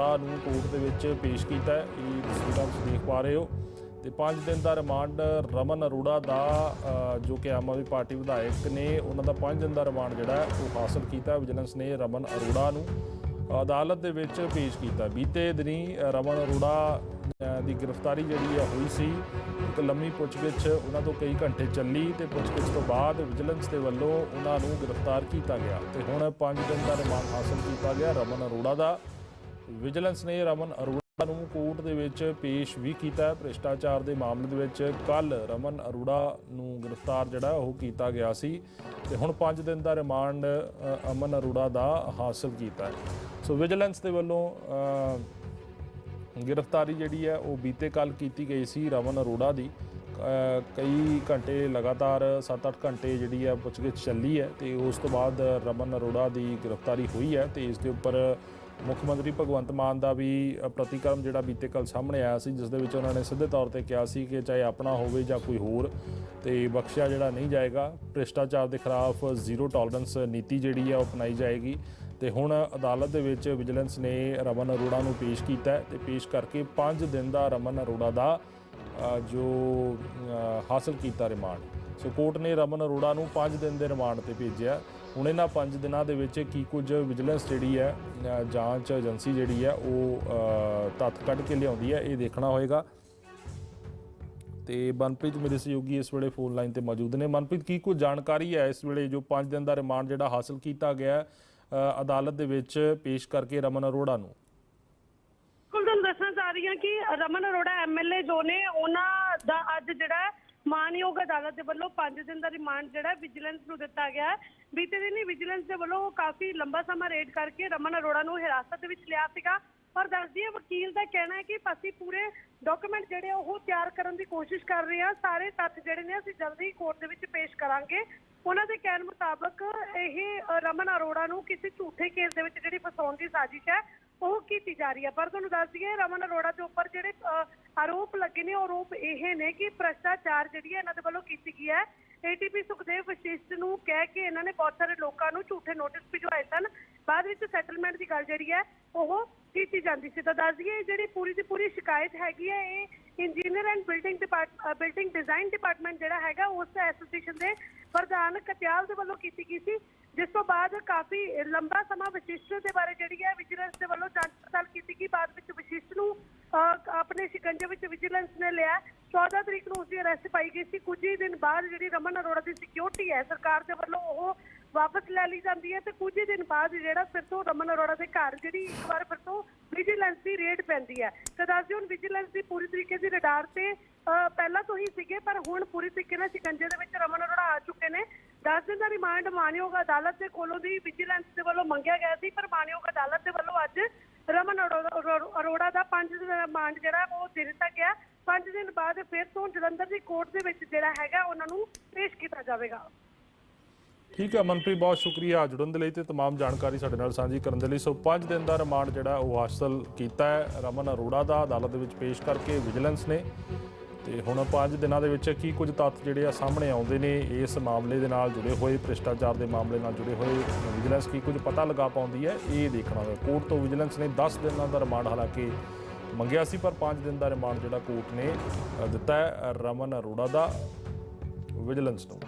ਅਰੋੜਾ ਨੂੰ ਕੋਰਟ ਦੇ ਵਿੱਚ ਪੇਸ਼ ਕੀਤਾ ਹੈ। ਇਹ ਤਸਵੀਰਾਂ ਤੁਸੀਂ ਦੇਖ ਪਾ ਰਹੇ ਹੋ। ਤੇ 5 ਦਿਨ ਦਾ ਰਿਮਾਂਡ ਰਮਨ ਅਰੋੜਾ ਦਾ ਜੋ ਕਿ ਆਮ ਆਦਮੀ ਪਾਰਟੀ ਵਿਧਾਇਕ ਨੇ, ਉਹਨਾਂ ਦਾ 5 ਦਿਨ ਦਾ ਰਿਮਾਂਡ ਜਿਹੜਾ ਉਹ ਹਾਸਲ ਕੀਤਾ ਵਿਜੀਲੈਂਸ ਨੇ ਰਮਨ ਅਰੋੜਾ ਨੂੰ ਅਦਾਲਤ ਦੇ ਵਿੱਚ ਪੇਸ਼ ਕੀਤਾ। ਬੀਤੇ ਦਿਨੀ ਰਮਨ ਅਰੋੜਾ ਦੀ ਗ੍ਰਿਫਤਾਰੀ ਜਿਹੜੀ ਆ ਹੋਈ ਸੀ, ਇੱਕ ਲੰਮੀ ਪੁੱਛਗਿੱਛ ਉਹਨਾਂ ਤੋਂ ਕਈ ਘੰਟੇ ਚੱਲੀ ਤੇ ਪੁੱਛਗਿੱਛ ਤੋਂ ਬਾਅਦ ਵਿਜੀਲੈਂਸ ਦੇ ਵੱਲੋਂ ਉਹਨਾਂ ਨੂੰ ਗ੍ਰਿਫਤਾਰ ਕੀਤਾ ਗਿਆ। ਤੇ ਹੁਣ 5 ਦਿਨ ਦਾ ਰਿਮਾਂਡ ਹਾਸਲ ਕੀਤਾ ਗਿਆ ਰਮਨ ਅਰੋੜਾ ਦਾ। ਵਿਜੀਲੈਂਸ ਨੇ ਰਮਨ ਅਰੋੜਾ ਨੂੰ ਕੋਰਟ ਦੇ ਵਿੱਚ ਪੇਸ਼ ਵੀ ਕੀਤਾ ਭ੍ਰਿਸ਼ਟਾਚਾਰ ਦੇ ਮਾਮਲੇ ਦੇ ਵਿੱਚ ਕੱਲ ਰਮਨ ਅਰੋੜਾ ਨੂੰ ਗ੍ਰਿਫਤਾਰ ਜਿਹੜਾ ਉਹ ਕੀਤਾ ਗਿਆ ਸੀ ਤੇ ਹੁਣ 5 ਦਿਨ ਦਾ ਰਿਮਾਂਡ ਅਮਨ ਅਰੋੜਾ ਦਾ ਹਾਸਲ ਕੀਤਾ ਹੈ। ਸੋ ਵਿਜੀਲੈਂਸ ਦੇ ਵੱਲੋਂ ਗ੍ਰਿਫਤਾਰੀ ਜਿਹੜੀ ਹੈ ਉਹ ਬੀਤੇ ਕੱਲ ਕੀਤੀ ਗਈ ਸੀ ਰਮਨ ਅਰੋੜਾ ਦੀ। ਕਈ ਘੰਟੇ ਲਗਾਤਾਰ 7-8 ਘੰਟੇ ਜਿਹੜੀ ਹੈ ਪੁੱਛਗਿੱਛ ਚੱਲੀ ਹੈ ਤੇ ਉਸ ਤੋਂ ਬਾਅਦ ਰਮਨ ਅਰੋੜਾ ਦੀ ਗ੍ਰਿਫਤਾਰੀ ਹੋਈ ਹੈ ਤੇ ਇਸ ਦੇ ਉੱਪਰ ਮੁੱਖ ਮੰਤਰੀ ਭਗਵੰਤ ਮਾਨ ਦਾ ਵੀ ਪ੍ਰਤੀਕਰਮ ਜਿਹੜਾ ਬੀਤੇ ਕੱਲ ਸਾਹਮਣੇ ਆਇਆ ਸੀ, ਜਿਸ ਦੇ ਵਿੱਚ ਉਹਨਾਂ ਨੇ ਸਿੱਧੇ ਤੌਰ ਤੇ ਕਿਹਾ ਸੀ ਕਿ ਚਾਹੇ ਆਪਣਾ ਹੋਵੇ ਜਾਂ ਕੋਈ ਹੋਰ, ਤੇ ਬਖਸ਼ਿਆ ਜਿਹੜਾ ਨਹੀਂ ਜਾਏਗਾ। ਭ੍ਰਿਸ਼ਟਾਚਾਰ ਦੇ ਖਿਲਾਫ ਜ਼ੀਰੋ ਟੋਲਰੈਂਸ ਨੀਤੀ ਜਿਹੜੀ ਆ, ਉਹ ਅਪਣਾਈ ਜਾਏਗੀ। ਤੇ ਹੁਣ ਅਦਾਲਤ ਦੇ ਵਿੱਚ ਵਿਜੀਲੈਂਸ ਨੇ ਰਮਨ ਅਰੋੜਾ ਨੂੰ ਪੇਸ਼ ਕੀਤਾ ਹੈ ਤੇ ਪੇਸ਼ ਕਰਕੇ 5 ਦਿਨ ਦਾ ਰਮਨ ਅਰੋੜਾ ਦਾ ਜੋ ਹਾਸਲ ਕੀਤਾ ਰਿਮਾਂਡ। ਸੋ ਕੋਰਟ ਨੇ ਰਮਨ ਅਰੋੜਾ ਨੂੰ 5 ਦਿਨ ਦੇ ਰਿਮਾਂਡ ਤੇ ਭੇਜਿਆ। ਹੁਣ ਇਹਨਾਂ 5 ਦਿਨਾਂ ਦੇ ਵਿੱਚ ਕੀ ਕੁਝ ਵਿਜੀਲੈਂਸ ਜਿਹੜੀ ਹੈ ਜਾਂਚ ਏਜੰਸੀ ਜਿਹੜੀ ਹੈ, ਉਹ ਤੱਥ ਕੱਢ ਕੇ ਲਿਆਉਂਦੀ ਹੈ, ਇਹ ਦੇਖਣਾ ਹੋਏਗਾ। ਤੇ ਮਨਪ੍ਰੀਤ ਮੇਰੇ ਸਹਿਯੋਗੀ ਇਸ ਵੇਲੇ ਫੋਨ ਲਾਈਨ ਤੇ ਮੌਜੂਦ ਨੇ। ਮਨਪ੍ਰੀਤ, ਕੀ ਕੁਝ ਜਾਣਕਾਰੀ ਹੈ ਇਸ ਵੇਲੇ ਜੋ 5 ਦਿਨ ਦਾ ਰਿਮਾਂਡ ਜਿਹੜਾ ਹਾਸਲ ਕੀਤਾ ਗਿਆ ਅਦਾਲਤ ਦੇ ਵਿੱਚ ਪੇਸ਼ ਕਰਕੇ ਰਮਨ ਅਰੋੜਾ ਨੂੰ? ਬਿਲਕੁਲ ਦੱਸਣਾ ਚਾਹ ਰਹੀ ਹਾਂ ਕਿ ਰਮਨ ਅਰੋੜਾ ਐਮਐਲਏ ਜੋ ਨੇ, ਉਹਨਾਂ ਦਾ ਅੱਜ ਜਿਹੜਾ ਮਾਨਯੋਗ ਅਦਾਲਤ ਦੇ ਵੱਲੋਂ 5 ਦਿਨ ਦਾ ਰਿਮਾਂਡ ਜਿਹੜਾ ਵਿਜੀਲੈਂਸ ਨੂੰ ਦਿੱਤਾ ਗਿਆ ਹੈ। ਬੀਤੇ ਦਿਨ ਹੀ ਵਿਜੀਲੈਂਸ ਦੇ ਵੱਲੋਂ ਕਾਫੀ ਲੰਬਾ ਸਮਾਂ ਰੇਡ ਕਰਕੇ ਰਮਨ ਅਰੋੜਾ ਨੂੰ ਹਿਰਾਸਤ ਦੇ ਵਿੱਚ ਲਿਆ ਸੀਗਾ। ਪਰ ਦੱਸਦੀ ਹੈ ਵਕੀਲ ਦਾ ਕਹਿਣਾ ਹੈ ਕਿ ਅਸੀਂ ਪੂਰੇ ਡਾਕੂਮੈਂਟ ਜਿਹੜੇ ਆ ਉਹ ਤਿਆਰ ਕਰਨ ਦੀ ਕੋਸ਼ਿਸ਼ ਕਰ ਰਹੇ ਹਾਂ। ਸਾਰੇ ਤੱਥ ਜਿਹੜੇ ਨੇ ਅਸੀਂ ਜਲਦੀ ਹੀ ਕੋਰਟ ਦੇ ਵਿੱਚ ਪੇਸ਼ ਕਰਾਂਗੇ। ਉਹਨਾਂ ਦੇ ਕਹਿਣ ਮੁਤਾਬਕ ਇਹ ਰਮਨ ਅਰੋੜਾ ਨੂੰ ਕਿਸੇ ਝੂਠੇ ਕੇਸ ਦੇ ਵਿੱਚ ਜਿਹੜੀ ਫਸਾਉਣ ਦੀ ਸਾਜ਼ਿਸ਼ ਹੈ ਉਹ ਕੀਤੀ ਜਾ ਰਹੀ ਹੈ ਪਰ ਤੁਹਾਨੂੰ ਦੱਸ ਦਈਏ ਰਮਨ ਅਰੋੜਾ ਦੇ ਉੱਪਰ ਜਿਹੜੇ ਅ, ਆਰੋਪ ਲੱਗੇ ਨੇ ਉਹ ਆਰੋਪ ਇਹ ਨੇ ਕਿ ਭ੍ਰਸ਼ਟਾਚਾਰ ਜਿਹੜੀ ਹੈ ਇਹਨਾਂ ਦੇ ਵੱਲੋਂ ਕੀਤੀ ਗਈ ਹੈ। ਏਟੀਪੀ ਸੁਖਦੇਵ ਵਸ਼ਿਸ਼ਟ ਨੂੰ ਕਹਿ ਕੇ ਇਹਨਾਂ ਨੇ ਬਹੁਤ ਸਾਰੇ ਲੋਕਾਂ ਨੂੰ ਝੂਠੇ ਨੋਟਿਸ ਭਿਜਵਾਏ ਸਨ। ਬਾਅਦ ਵਿੱਚ ਸੈਟਲਮੈਂਟ ਦੀ ਗੱਲ ਜਿਹੜੀ ਹੈ ਉਹ ਕੀਤੀ ਜਾਂਦੀ ਸੀ। ਤਾਂ ਦੱਸ ਦਈਏ ਇਹ ਜਿਹੜੀ ਪੂਰੀ ਦੀ ਪੂਰੀ ਸ਼ਿਕਾਇਤ ਹੈਗੀ ਹੈ ਇਹ engineer and building depart building design department ਜਿਹੜਾ ਹੈਗਾ ਉਸ ਐਸੋਸੀਏਸ਼ਨ ਦੇ ਪ੍ਰਧਾਨ ਕਤਿਆਲ ਦੇ ਵੱਲੋਂ ਕੀਤੀ ਗਈ ਸੀ। ਜਿਸ ਤੋਂ ਬਾਅਦ ਕਾਫੀ ਲੰਬਾ ਸਮਾਂ ਵਸ਼ਿਸ਼ਟ ਦੇ ਬਾਰੇ ਜਿਹੜੀ ਹੈ ਵਿਜੀਲੈਂਸ ਦੇ ਵੱਲੋਂ ਜਾਂਚ ਪੜਤਾਲ ਕੀਤੀ ਗਈ ਬਾਅਦ ਵਿੱਚ ਵਸ਼ਿਸ਼ਟ ਨੂੰ ਅਹ, ਆਪਣੇ ਸ਼ਿਕੰਜੇ ਵਿੱਚ ਵਿਜੀਲੈਂਸ ਨੇ ਲਿਆ। 14 ਤਰੀਕ ਨੂੰ ਉਸਦੀ ਅਰੈਸਟ ਪਾਈ ਗਈ ਸੀ। ਕੁਝ ਹੀ ਦਿਨ ਬਾਅਦ ਜਿਹੜੀ ਰਮਨ ਅਰੋੜਾ ਦੀ ਸਿਕਿਉਰਿਟੀ ਹੈ, ਸਰਕਾਰ ਦੇ ਵੱਲੋਂ ਉਹ ਵਾਪਸ ਲੈ ਲਈ ਜਾਂਦੀ ਹੈ ਤੇ ਕੁਝ ਹੀ ਦਿਨ ਬਾਅਦ ਜਿਹੜਾ ਫਿਰ ਤੋਂ ਰਮਨ ਅਰੋੜਾ ਦੇ ਘਰ ਜਿਹੜੀ ਇੱਕ ਵਾਰ ਫਿਰ ਤੋਂ ਵਿਜੀਲੈਂਸ ਦੀ ਰੇਡ ਪੈਂਦੀ ਹੈ। ਤੇ ਦੱਸਦੇ ਹੁਣ ਵਿਜੀਲੈਂਸ ਦੀ ਪੂਰੀ ਤਰੀਕੇ ਦੀ ਰਡਾਰ ਤੇ ਪਹਿਲਾਂ ਤੋਂ ਹੀ ਸੀਗੇ, ਪਰ ਹੁਣ ਪੂਰੀ ਤਰੀਕੇ ਨਾਲ ਸ਼ਿਕੰਜੇ ਦੇ ਵਿੱਚ ਰਮਨ ਅਰੋੜਾ ਆ ਚੁੱਕੇ ਨੇ। 10 ਦਿਨ ਦਾ ਰਿਮਾਂਡ ਮਾਨਯੋਗ ਅਦਾਲਤ ਦੇ ਕੋਲੋਂ ਦੀ ਵਿਜੀਲੈਂਸ ਦੇ ਵੱਲੋਂ ਮੰਗਿਆ ਗਿਆ ਸੀ, ਪਰ ਮਾਨਯੋਗ ਅਦਾਲਤ ਦੇ ਵੱਲੋਂ ਅੱਜ ਰਮਨ ਅਰੋੜਾ ਅਰੋ- ਅਰੋੜਾ ਦਾ 5 ਦਿਨ ਦਾ ਰਿਮਾਂਡ ਜਿਹੜਾ ਉਹ ਦੇ ਦਿੱਤਾ ਗਿਆ 5 ਦਿਨ ਬਾਅਦ ਫਿਰ ਤੋਂ ਜਲੰਧਰ ਦੀ ਕੋਰਟ ਦੇ ਵਿੱਚ ਜਿਹੜਾ ਹੈਗਾ ਉਹਨਾਂ ਨੂੰ ਪੇਸ਼ ਕੀਤਾ ਜਾਵੇਗਾ ਠੀਕ ਹੈ ਮਨਪ੍ਰੀਤ ਬਹੁਤ ਸ਼ੁਕਰੀਆ ਜੁੜਨ ਦੇ ਲਈ ਤੇ तमाम ਜਾਣਕਾਰੀ ਸਾਡੇ ਨਾਲ ਸਾਂਝੀ ਕਰਨ ਦੇ ਲਈ ਸੋ 5 ਦਿਨ ਦਾ ਰਿਮਾਂਡ ਜਿਹੜਾ ਉਹ ਹਾਸਲ ਕੀਤਾ ਹੈ ਰਮਨ ਅਰੋੜਾ ਦਾ ਅਦਾਲਤ ਦੇ ਵਿੱਚ ਪੇਸ਼ ਕਰਕੇ ਵਿਜੀਲੈਂਸ ਨੇ ਤੇ ਹੁਣ 5 ਦਿਨਾਂ ਦੇ ਵਿੱਚ ਕੀ ਕੁਝ ਤੱਥ ਜਿਹੜੇ ਆ ਸਾਹਮਣੇ ਆਉਂਦੇ ਨੇ ਇਸ ਮਾਮਲੇ ਦੇ ਨਾਲ ਜੁੜੇ ਹੋਏ, ਭ੍ਰਿਸ਼ਟਾਚਾਰ ਦੇ ਮਾਮਲੇ ਨਾਲ ਜੁੜੇ ਹੋਏ ਵਿਜੀਲੈਂਸ ਕੀ ਕੁਝ ਪਤਾ ਲਗਾ ਪਾਉਂਦੀ ਹੈ, ਇਹ ਦੇਖਣਾ ਹੋਵੇ ਕੋਰਟ ਤੋਂ ਵਿਜੀਲੈਂਸ ਨੇ 10 ਦਿਨਾਂ ਦਾ ਰਿਮਾਂਡ ਹਾਲਾਂਕਿ ਮੰਗਿਆ ਸੀ, ਪਰ 5 ਦਿਨ ਦਾ ਰਿਮਾਂਡ ਜਿਹੜਾ ਕੋਰਟ ਨੇ ਦਿੱਤਾ ਹੈ, ਰਮਨ ਅਰੋੜਾ ਦਾ ਵਿਜੀਲੈਂਸ ਨੂੰ